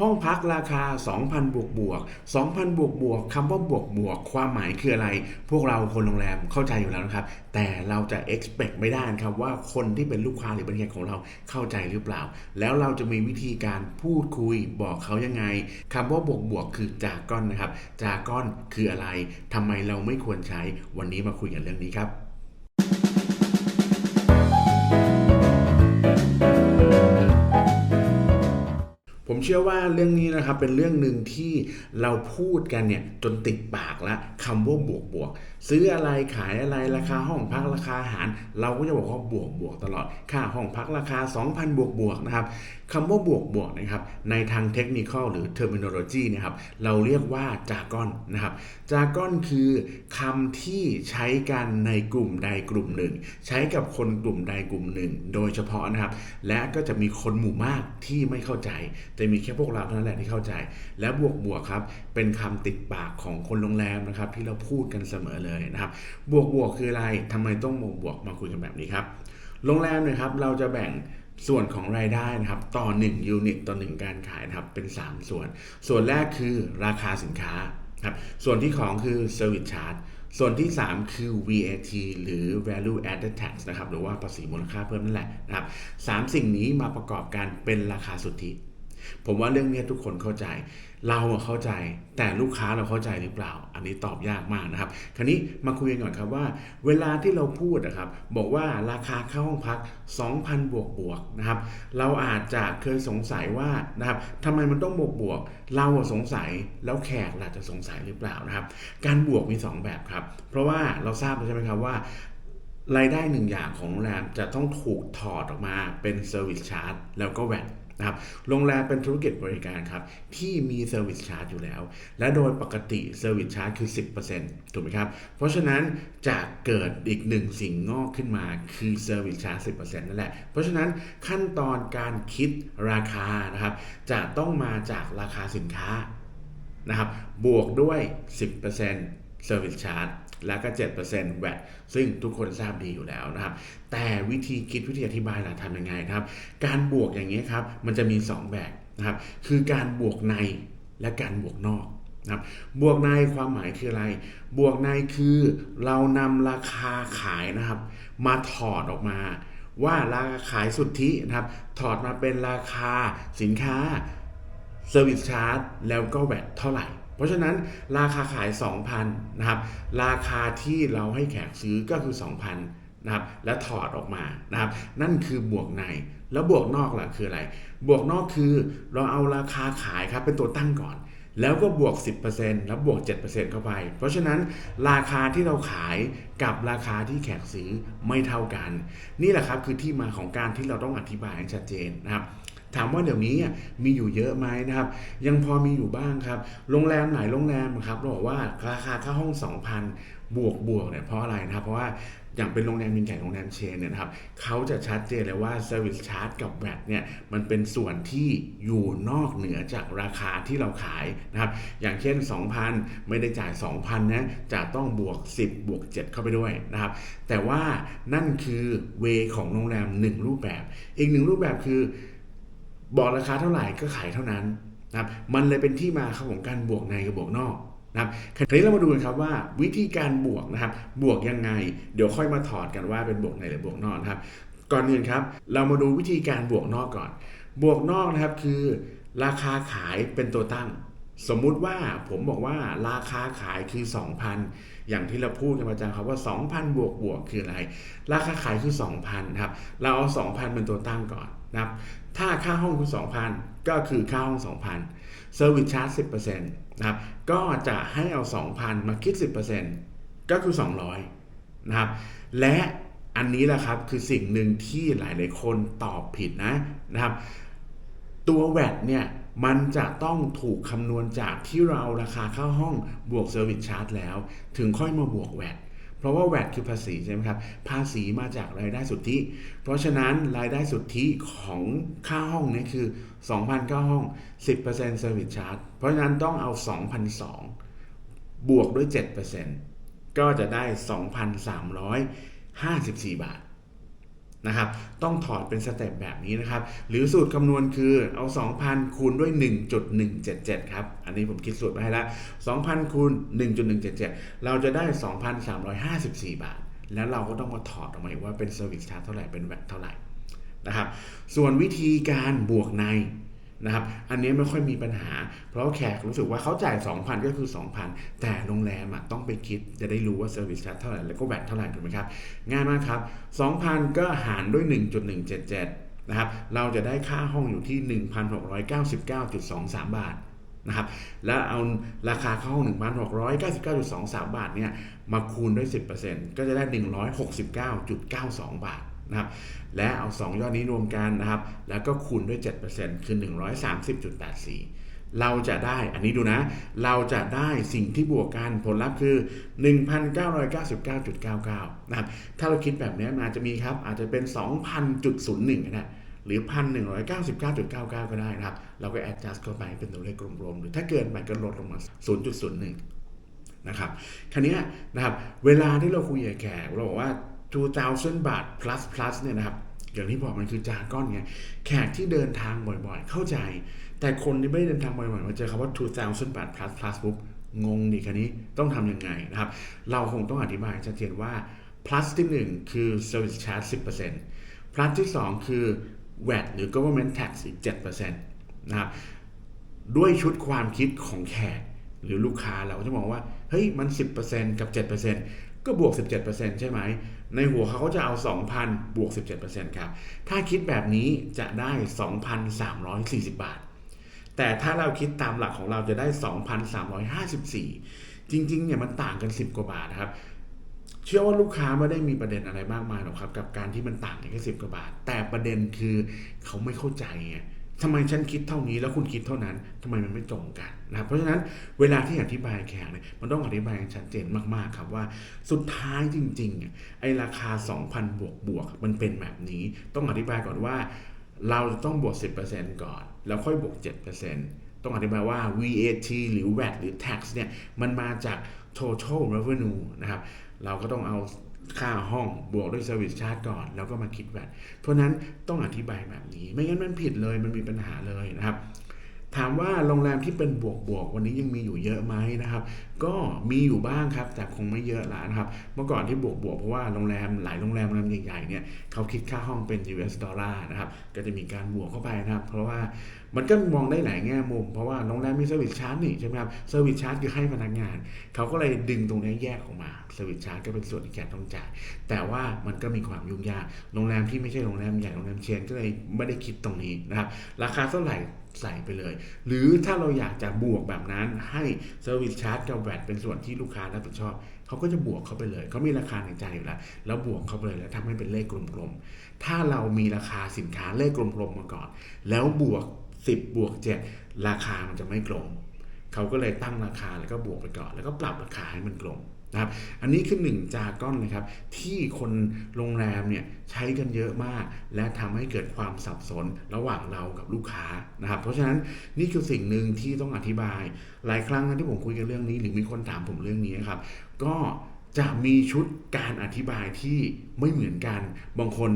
ห้องพักราคา 2,000 บวกบวก 2,000 บวกบวกคำว่าบวกบวก ความหมายคืออะไร พวกเราคนโรงแรมเข้าใจอยู่แล้วนะครับ แต่เราจะ expect ไม่ได้นะครับว่าคนที่เป็นลูกค้าหรือเป็นแขกของเราเข้าใจหรือเปล่า แล้วเราจะมีวิธีการพูดคุยบอกเขายังไงคำว่าบวกบวกคือจาก้อนนะครับ จาก้อนคืออะไรทำไมเราไม่ควรใช้วันนี้มาคุยกันเรื่องนี้ครับ เชื่อว่าเรื่องนี้นะครับเป็นเรื่องหนึ่งที่เราพูดกันเนี่ยจนติดปากล้วคำว่าบวกบวกซื้ออะไรขายอะไรราคาห้องพักราคาอาหาร เราก็จะบอกว่าบวกบวกตลอด ค่าห้องพักราคา 2,000 บวกบวกนะครับคำว่าบวกบวกนะครับในทางเทคนิคหรือ terminology นะครับเราเรียกว่าจากอนนะครับจากอนคือคำที่ใช้กันในกลุ่มใดกลุ่มหนึ่ง ใช้กับคนกลุ่มใดกลุ่มหนึ่ง โดยเฉพาะนะครับและก็จะมีคนหมู่มากที่ไม่เข้าใจจะมีแค่พวกเราเท่านั้นแหละที่เข้าใจ และบวกบวกครับ เป็นคำติดปากของคนโรงแรมนะครับ ที่เราพูดกันเสมอเลยนะครับ บวกบวกคืออะไรทำไมต้องบวกบวกมาคุยกันแบบนี้ครับ โรงแรมเนี่ยครับเราจะแบ่งส่วนของรายได้นะครับต่อ 1 ยูนิตต่อ 1 การขายนะครับเป็น 3 ส่วน ส่วนแรกคือราคาสินค้าครับส่วนที่ของคือ Service Charge ส่วนที่ 3 คือ VAT หรือ Value Added Tax นะครับหรือว่าภาษีมูลค่าเพิ่มนั่นแหละนะครับสามสิ่งนี้มาประกอบกันเป็นราคาสุทธิ ผมว่าเรื่องนี้ทุกคนเข้าใจ เราเข้าใจ แต่ลูกค้าเราเข้าใจหรือเปล่า อันนี้ตอบยากมากนะครับ คราวนี้มาคุยกันก่อนครับว่า เวลาที่เราพูดนะครับ บอกว่าราคาค่าห้องพัก 2,000 บวกบวกนะครับ เราอาจจะเคยสงสัยว่านะครับทำไมมันต้องบวกบวก เราสงสัยแล้วแขกล่ะจะสงสัยหรือเปล่านะครับ การบวกมี 2 แบบครับ เพราะว่าเราทราบใช่ไหมครับว่ารายได้หนึ่งอย่างของโรงแรมจะต้องถูกถอดออกมาเป็น Service Charge แล้วก็แวด นะครับโรงแรมเป็นธุรกิจบริการครับที่มี Service Charge อยู่แล้ว และโดยปกติ Service Charge คือ 10%ถูกไหมครับ เพราะฉะนั้นจะเกิดอีกหนึ่งสิ่งงอกขึ้นมาคือ Service Charge 10%นั่นแหละ เพราะฉะนั้นขั้นตอนการคิดราคานะครับจะต้องมาจากราคาสินค้านะครับบวกด้วย 10% Service Charge แล้วก็7% VAT ซึ่งทุกคนทราบดีอยู่แล้วนะครับ แต่วิธีคิดวิธีอธิบายล่ะทำยังไงครับ การบวกอย่างนี้ครับ มันจะมี 2 แบบนะครับ คือการบวกในและการบวกนอกนะครับบวกในความหมายคืออะไร บวกในคือเรานำราคาขายนะครับ มาถอดออกมา ว่าราคาขายสุทธินะครับ ถอดมาเป็นราคาสินค้า Service Charge แล้วก็แวดเท่าไหร่ เพราะฉะนั้นราคาขาย 2,000นะครับราคาที่เราให้แขกซื้อก็คือ 2,000นะครับและถอดออกมานะครับนั่นคือบวกในแล้วบวกนอกล่ะคืออะไร บวกนอกคือเราเอาราคาขายครับเป็นตัวตั้งก่อน แล้วก็บวก 10%แล้วบวก 7%เข้าไป เพราะฉะนั้นราคาที่เราขายกับราคาที่แขกซื้อไม่เท่ากัน นี่แหละครับคือที่มาของการที่เราต้องอธิบายให้ชัดเจนนะครับ ถามว่าเดี๋ยวนี้มีอยู่เยอะไหมนะครับ ยังพอมีอยู่บ้างครับ โรงแรมไหนโรงแรมครับเราบอกว่าราคาค่าห้อง 2,000 บวกบวกเนี่ยเพราะอะไรนะครับ เพราะว่าอย่างเป็นโรงแรมมินใหญ่โรงแรมเชนเนี่ยนะครับเขาจะชัดเจนเลยว่า Service Charge กับ VAT เนี่ยมันเป็นส่วนที่อยู่นอกเหนือจากราคาที่เราขายนะครับอย่างเช่น 2,000 ไม่ได้จ่าย 2,000นะจะต้องบวก 10 บวก 7 เข้าไปด้วยนะครับแต่ว่านั่นคือเวของโรงแรมหนึ่งรูปแบบ อีกหนึ่งรูปแบบคือ บอกราคาเท่าไหร่ก็ขายเท่านั้นนะครับมันเลยเป็นที่มาครับของการบวกในกับบวกนอกนะครับทีนี้เรามาดูกันครับว่าวิธีการบวกนะครับ บวกยังไง เดี๋ยวค่อยมาถอดกันว่าเป็นบวกในหรือบวกนอกนะครับ ก่อนอื่นครับเรามาดูวิธีการบวกนอกก่อน บวกนอกนะครับคือราคาขายเป็นตัวตั้ง สมมุติว่าผมบอกว่าราคาขายคือ 2,000 อย่างที่เราพูดกันประจำครับว่า 2,000 บวกบวกคืออะไร ราคาขายคือ 2,000ครับเราเอา 2,000 เป็นตัวตั้งก่อน นะครับถ้าค่าห้องคือ2,000 ก็คือค่าห้อง 2,000 Service Charge 10%นะครับก็จะให้เอา 2,000 มาคิด 10%ก็คือ 200นะครับและอันนี้แหละครับคือสิ่งหนึ่งที่หลายๆคนตอบผิดนะนะครับ ตัวแวดเนี่ยมันจะต้องถูกคำนวณจากที่เราราคาค่าห้องบวกเซอร์วิสชาร์จแล้ว ถึงค่อยมาบวกแวด เพราะว่าแวดคือภาษีใช่ไหมครับ ภาษีมาจากรายได้สุทธิ เพราะฉะนั้นรายได้สุทธิของค่าห้องนี่คือ 2,000ค่าห้อง 10% service charge เพราะฉะนั้นต้องเอา 2,002 บวกด้วย 7%ก็จะได้ 2,354 บาท นะครับ ต้องถอดเป็นสเต็ปแบบนี้นะครับ หรือสูตรคำนวณคือเอา 2,000 คูณด้วย 1.177 ครับ อันนี้ผมคิดสูตรมาให้แล้ว 2,000 คูณ 1.177 เราจะได้ 2,354 บาท แล้วเราก็ต้องมาถอดออกมาว่าเป็นเซอร์วิสชาร์จเท่าไหร่ เป็นแวตเท่าไหร่นะครับ ส่วนวิธีการบวกใน นะครับ อันนี้ไม่ค่อยมีปัญหา เพราะแขกรู้สึกว่าเขาจ่าย 2,000 ก็คือ 2,000 แต่โรงแรมอะต้องไปคิดจะได้รู้ว่าเซอร์วิสชาร์จเท่าไหร่ แล้วก็แวตเท่าไหร่ถูกไหมครับ ง่ายมากครับ 2,000 ก็หารด้วย 1.177 นะครับ เราจะได้ค่าห้องอยู่ที่ 1,699.23 บาทนะครับ แล้วเอาราคาเข้าห้อง1,699.23 บาทเนี่ยมาคูณด้วย 10%ก็จะได้ 169.92 บาท นะครับและเอา 2 ยอดนี้รวมกันนะครับ แล้วก็คูณด้วย 7%คือ 130.84 เราจะได้อันนี้ดูนะ เราจะได้สิ่งที่บวกกันผลลัพธ์คือ 1,999.99 นะครับ ถ้าเราคิดแบบนี้มันอาจจะมีครับ อาจจะเป็น 2,000.01ก็ได้หรือ 1,199.99 ก็ได้นะครับ เราก็ adjust เข้าไปเป็นตัวเลขกลมๆ หรือถ้าเกินไปก็ลดลงมา 0.01 นะครับ คราวนี้นะครับ เวลาที่เราคุยกับแขกเราบอกว่า 2,000 บาท plus plus เนี่ยนะครับอย่างที่บอกมันคือจาก้อนไงแขกที่เดินทางบ่อยๆ เข้าใจ แต่คนที่ไม่ได้เดินทางบ่อยๆมาเจอคำว่า 2,000 บาท plus plus ปุ๊บงงดิคันนี้ต้องทำยังไงนะครับ เราคงต้องอธิบายชัดเจนว่า plus ที่ 1 คือ service charge 10% plus ที่ 2 คือ VAT หรือ government tax อีก7%นะครับด้วยชุดความคิดของแขกหรือลูกค้าเราจะมองว่า เฮ้ย มัน 10%กับ 7% ก็บวก 17%ใช่ไหม ในหัวเขาก็จะเอา 2,000 บวก 17%ครับ ถ้าคิดแบบนี้จะได้ 2,340 บาท แต่ถ้าเราคิดตามหลักของเราจะได้ 2,354 จริงๆ เนี่ยมันต่างกัน 10 กว่าบาทนะครับ เชื่อว่าลูกค้าไม่ได้มีประเด็นอะไรมากมายหรอกครับ กับการที่มันต่างกันแค่สิบกว่าบาท แต่ประเด็นคือเขาไม่เข้าใจไง ทำไมฉันคิดเท่านี้แล้วคุณคิดเท่านั้นทำไมมันไม่ตรงกันนะเพราะฉะนั้นเวลาที่อธิบายแขกเนี่ยมันต้องอธิบายชัดเจนมากๆครับว่าสุดท้ายจริงๆเนี่ยไอ้ราคา 2,000 บวกบวกมันเป็นแบบนี้ ต้องอธิบายก่อนว่า เราจะต้องบวก 10%ก่อน แล้วค่อยบวก 7%ต้องอธิบายว่า VAT หรือ VAT หรือ tax เนี่ยมันมาจาก total revenue นะครับเราก็ต้องเอา ค่าห้องบวกด้วย service charge ก่อน แล้วก็มาคิด VAT เพราะนั้นต้องอธิบายแบบนี้ ไม่งั้นมันผิดเลยมันมีปัญหาเลยนะครับ ถามว่าโรงแรมที่เป็นบวกบวกวันนี้ยังมีอยู่เยอะไหมนะครับ ก็มีอยู่บ้างครับ แต่คงไม่เยอะละนะครับ เมื่อก่อนที่บวกบวกเพราะว่าโรงแรมหลายโรงแรมโรงแรมใหญ่ๆเนี่ยเขาคิดค่าห้องเป็น US ดอลลาร์นะครับ ก็จะมีการบวกเข้าไปนะครับ เพราะว่ามันก็มองได้หลายแง่มุม เพราะว่าโรงแรมมีเซอร์วิสชาร์จนี่ใช่ไหมครับเซอร์วิสชาร์จคือให้พนักงาน เขาก็เลยดึงตรงนี้แยกออกมาเซอร์วิสชาร์จก็เป็นส่วนที่แกต้องจ่าย แต่ว่ามันก็มีความยุ่งยากโรงแรมที่ไม่ใช่โรงแรมใหญ่โรงแรมเชนก็เลยไม่ได้คิดตรงนี้นะครับราคาเท่าไหร่ใส่ไปเลย หรือถ้าเราอยากจะบวกแบบนั้นให้เซอร์วิสชาร์จกับแวตเป็นส่วนที่ลูกค้ารับผิดชอบเขาก็จะบวกเข้าไปเลยเขามีราคาในใจอยู่แล้วแล้วบวกเข้าไปเลยแล้วทำให้เป็นเลขกลมๆถ้าเรามีราคาสินค้าเลขกลมๆมาก่อน แล้วบวก 10 บวก 7 ราคามันจะไม่กลมเขาก็เลยตั้งราคาแล้วก็บวกไปก่อน แล้วก็ปรับราคาให้มันกลมนะครับอันนี้คือหนึ่งจาก้อนเลยครับ ที่คนโรงแรมเนี่ยใช้กันเยอะมาก และทำให้เกิดความสับสนระหว่างเรากับลูกค้านะครับ เพราะฉะนั้นนี่คือสิ่งหนึ่งที่ต้องอธิบาย หลายครั้งนะที่ผมคุยกันเรื่องนี้ หรือมีคนถามผมเรื่องนี้นครับ ก็จะมีชุดการอธิบายที่ไม่เหมือนกัน บางคน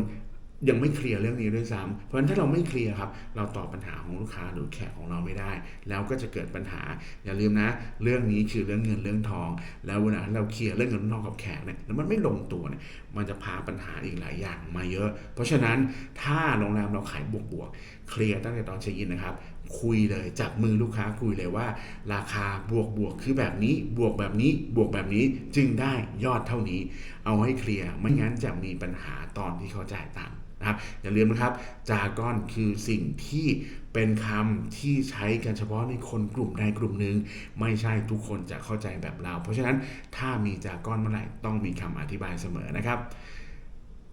ยังไม่เคลียร์เรื่องนี้ด้วยซ้ำเพราะฉะนั้นถ้าเราไม่เคลียร์ครับ เราตอบปัญหาของลูกค้าหรือแขกของเราไม่ได้ แล้วก็จะเกิดปัญหา อย่าลืมนะ เรื่องนี้คือเรื่องเงินเรื่องทอง แล้วเวลาเราเคลียร์เรื่องเงินเรื่องทองกับแขกเนี่ยแล้วมันไม่ลงตัวเนี่ยมันจะพาปัญหาอีกหลายอย่างมาเยอะ เพราะฉะนั้นถ้าโรงแรมเราขายบวกบวกๆเคลียร์ตั้งแต่ตอนเช็คอินนะครับ คุยเลยจับมือลูกค้าคุยเลยว่า ราคาบวกบวกคือแบบนี้บวกแบบนี้บวกแบบนี้จึงได้ยอดเท่านี้ เอาให้เคลียร์ไม่งั้นจะมีปัญหาตอนที่เขาจ่ายตังค์นะครับอย่าลืมนะครับจาก้อนคือสิ่งที่เป็นคำที่ใช้กันเฉพาะในคนกลุ่มใดกลุ่มหนึ่งไม่ใช่ทุกคนจะเข้าใจแบบเรา เพราะฉะนั้นถ้ามีจาก้อนเมื่อไหร่ต้องมีคำอธิบายเสมอนะครับ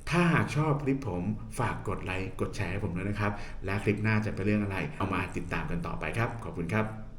ถ้าหากชอบคลิปผมฝากกดไลค์กดแชร์ให้ผมด้วยนะครับ และคลิปหน้าจะเป็นเรื่องอะไร เอามาติดตามกันต่อไปครับ ขอบคุณครับ